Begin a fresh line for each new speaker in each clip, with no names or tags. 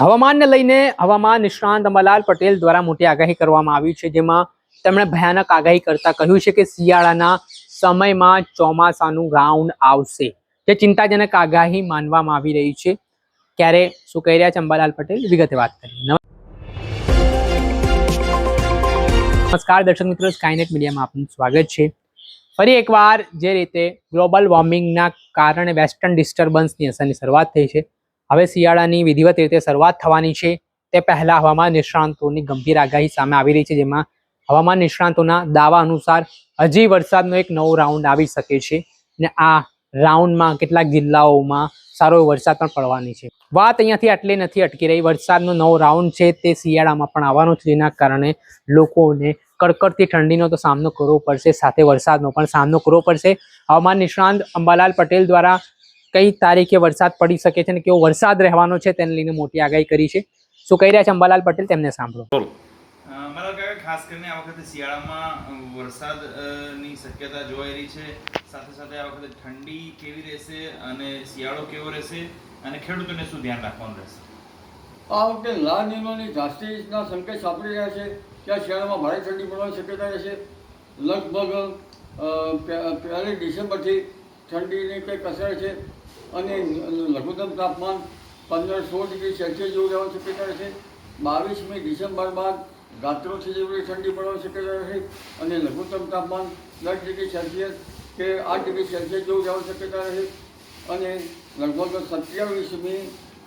હવામાનને લઈને હવામાન નિષ્ણાંત અંબાલાલ પટેલ દ્વારા મોટી આગાહી કરવામાં આવી છે, જેમાં તેમણે ભયાનક આગાહી કરતા કહ્યું છે કે શિયાળાના સમયમાં ચોમાસાનું રાઉન્ડ આવશે. જે ચિંતાજનક આગાહી માનવામાં આવી રહી છે. ક્યારે? શું કહી રહ્યા છે અંબાલાલ પટેલ? વિગતે વાત કરી નમસ્કાર. દર્શક મિત્રો સ્કાયનેટ મીડિયામાં આપનું સ્વાગત છે. ફરી એકવાર જે રીતે ગ્લોબલ વોર્મિંગના કારણે વેસ્ટર્ન ડિસ્ટર્બન્સની અસરની શરૂઆત થઈ છે. હવે શિયાળાની વિધિવત રીતે શરૂઆત થવાની છે. તે પહેલા હવામાન નિષ્ણાંતોની ગંભીર આગાહી સામે આવી રહી છે, જેમાં હવામાન નિષ્ણાંતોના દાવા અનુસાર હજી વરસાદનો એક નવો રાઉન્ડ આવી શકે છે ને આ રાઉન્ડમાં કેટલાક જિલ્લાઓમાં સારો વરસાદ પણ પડવાની છે. વાત અહીંયાથી આટલી નથી અટકી રહી. વરસાદનો નવો રાઉન્ડ છે તે શિયાળામાં પણ આવવાનો છે, જેના કારણે લોકોને કડકડતી ઠંડીનો તો સામનો કરવો પડશે, સાથે વરસાદનો પણ સામનો કરવો પડશે. હવામાન નિષ્ણાંત અંબાલાલ પટેલ દ્વારા કઈ તારીખે વરસાદ પડી શકે છે અને કેવો વરસાદ રહેવાનો છે તેને લઈને મોટી આગાહી કરી છે. શું કહી રહ્યા છે અંબાલાલ પટેલ? તેમને સાંભળો.
મારા કાકા ખાસ કરીને આ વખતે શિયાળામાં વરસાદની શક્યતા જોવાઈ રહી છે. સાથે સાથે આ વખતે ઠંડી કેવી રહેશે અને શિયાળો કેવો રહેશે અને ખેડૂતોને શું ધ્યાન રાખવાનું રહેશે?
આ વખતે લા નિનોની ઝાસ્ટીના સંકેત સાંપડી રહ્યા છે. કે આ શિયાળામાં ભારે ઠંડી પડવાની શક્યતા રહેશે લગભગ પહેલી ડિસેમ્બરથી ઠંડીની કંઈક અસર છે. અને લઘુત્તમ તાપમાન પંદર સોળ ડિગ્રી સેલ્સિયસ જેવું રહેવાની શક્યતા રહેશે. બાવીસમી ડિસેમ્બર બાદ રાત્રોથી જેવી ઠંડી પડવાની શક્યતા રહેશે અને લઘુત્તમ તાપમાન દસ ડિગ્રી સેલ્સિયસ કે આઠ ડિગ્રી સેલ્સિયસ જેવું રહેવાની શક્યતા રહેશે. અને લગભગ સત્યાવીસમી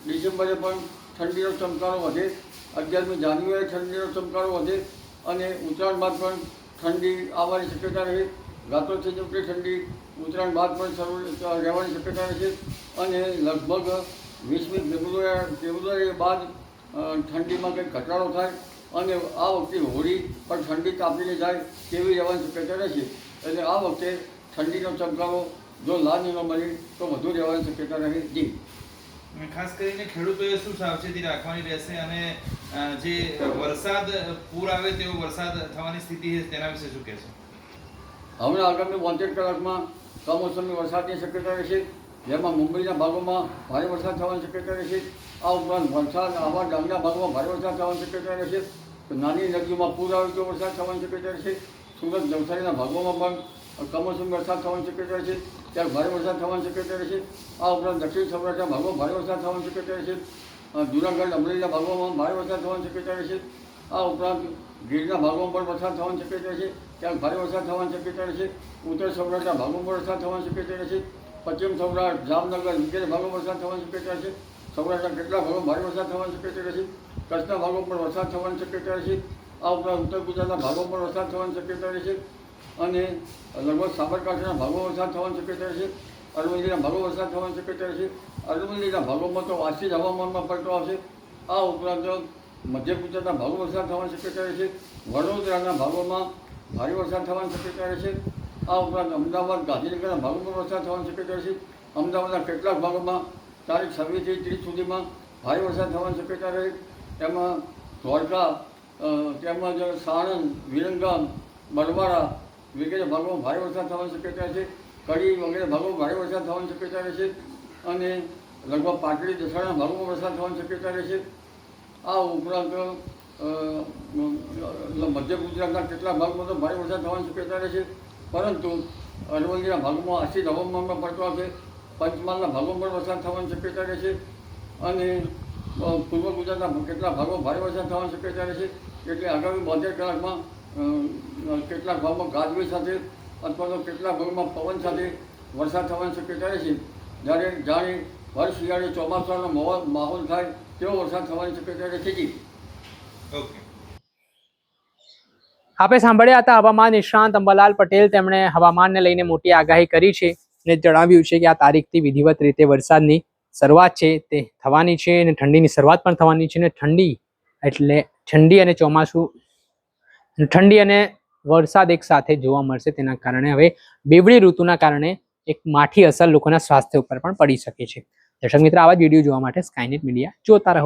ડિસેમ્બરે પણ ઠંડીનો ચમકારો વધે. અગિયારમી જાન્યુઆરી ઠંડીનો ચમકારો વધે અને ઉત્તરાયણ બાદ પણ ઠંડી આવવાની શક્યતા રહે. રાત્રોથી કે ઠંડી, ઉત્તરાયણ બાદ પણ રહેવાની શક્યતા રહેશે અને લગભગ વીસમી ફેબ્રુઆરી ફેબ્રુઆરી બાદ ઠંડીમાં કંઈક ઘટાડો થાય અને આ વખતે હોળી પણ ઠંડી કાપીને જાય તેવી રહેવાની શક્યતા રહેશે એટલે આ વખતે ઠંડીનો ચમકારો, જો લાનીનો મળે તો વધુ રહેવાની શક્યતા રહે જી.
ખાસ કરીને ખેડૂતોએ શું સાવચેતી રાખવાની રહેશે અને જે વરસાદ પૂર આવે તેવો વરસાદ થવાની સ્થિતિ છે તેના વિશે શું કહેશો?
હમણાં આગામી બોતેર કલાકમાં કમોસમી વરસાદની શક્યતા રહેશે, જેમાં મુંબઈના ભાગોમાં ભારે વરસાદ થવાની શક્યતા રહેશે. આ ઉપરાંત વલસાડ આવા ડાંગના ભાગોમાં ભારે વરસાદ થવાની શક્યતા રહેશે. નાની નદીઓમાં પૂર આવે તો વરસાદ થવાની શક્યતા રહેશે. સુરત, નવસારીના ભાગોમાં પણ કમોસમી વરસાદ થવાની શક્યતા રહેશે. ત્યારે ભારે વરસાદ થવાની શક્યતા રહેશે. આ ઉપરાંત દક્ષિણ સૌરાષ્ટ્રના ભાગોમાં ભારે વરસાદ થવાની શક્યતા રહેશે. જુનાગઢ, અમરેલીના ભાગોમાં ભારે વરસાદ થવાની શક્યતા રહેશે. આ ઉપરાંત ગીરના ભાગોમાં પણ વરસાદ થવાની શક્યતા છે, ક્યાંક ભારે વરસાદ થવાની શક્યતા રહેશે ઉત્તર સૌરાષ્ટ્રના ભાગોમાં વરસાદ થવાની શક્યતા રહેશે પશ્ચિમ સૌરાષ્ટ્ર, જામનગર વગેરે ભાગોમાં વરસાદ થવાની શક્યતા છે, સૌરાષ્ટ્રના કેટલાક ભાગોમાં ભારે વરસાદ થવાની શક્યતા રહેશે કચ્છના ભાગોમાં પણ વરસાદ થવાની શક્યતા રહેશે આ ઉપરાંત ઉત્તર ગુજરાતના ભાગોમાં પણ વરસાદ થવાની શક્યતા રહેશે અને લગભગ સાબરકાંઠાના ભાગો વરસાદ થવાની શક્યતા રહેશે અરવલ્લીના ભાગોમાં વરસાદ થવાની શક્યતા રહેશે અરવલ્લીના ભાગોમાં તો વાસી જ હવામાનમાં પલટો આવશે, આ ઉપરાંત મધ્ય ગુજરાતના ભાગો વરસાદ થવાની શક્યતા રહેશે વડોદરાના ભાગોમાં ભારે વરસાદ થવાની શક્યતા રહેશે આ ઉપરાંત અમદાવાદ, ગાંધીનગરના ભાગોમાં વરસાદ થવાની શક્યતા રહેશે અમદાવાદના કેટલાક ભાગોમાં તારીખ છવ્વીસથી ત્રીસ સુધીમાં ભારે વરસાદ થવાની શક્યતા રહે. તેમાં દ્વારકા તેમજ સાણંદ, વિરંગામ બરવાડા વગેરે ભાગોમાં ભારે વરસાદ થવાની શક્યતા છે. કડી વગેરે ભાગોમાં ભારે વરસાદ થવાની શક્યતા રહેશે અને લગભગ પાટડી દસાડાના ભાગોમાં વરસાદ થવાની શક્યતા રહેશે આ ઉપરાંત મધ્ય ગુજરાતના કેટલા ભાગમાં તો ભારે વરસાદ થવાની શક્યતા રહે છે. પરંતુ અરવલ્લીના ભાગમાં આશી હવામાનમાં પડતો છે પંચમહાલના ભાગોમાં પણ વરસાદ થવાની શક્યતા રહે છે. અને પૂર્વ ગુજરાતના કેટલાક ભાગોમાં ભારે વરસાદ થવાની શક્યતા રહે છે. એટલે આગામી બોતેર કલાકમાં કેટલાક ભાગમાં ગાજવી સાથે અથવા તો કેટલાક ભાગમાં પવન સાથે વરસાદ થવાની શક્યતા રહેશે જ્યારે જાણે ભર શિયાળે ચોમાસાનો માહોલ થાય તેવો વરસાદ થવાની શક્યતા રહેશે જી
ઓકે.
આપણે સાંભળ્યા હતા હવામાન નિષ્ણાંત અંબાલાલ પટેલ તેમણે હવામાનને લઈને મોટી આગાહી કરી છે અને જણાવ્યું છે કે આ તારીખથી વિધિવત રીતે વરસાદની શરૂઆત છે તે થવાની છે અને ઠંડીની શરૂઆત પણ થવાની છે અને ઠંડી એટલે ઠંડી અને ચોમાસું ઠંડી અને વરસાદ એક સાથે જોવા મળશે તેના કારણે હવે બેવડી ઋતુના કારણે એક માઠી અસર લોકોના સ્વાસ્થ્ય ઉપર પણ પડી શકે છે. દર્શક મિત્ર આવા જ વીડિયો જોવા માટે સ્કાયનેટ મીડિયા જોતા રહો.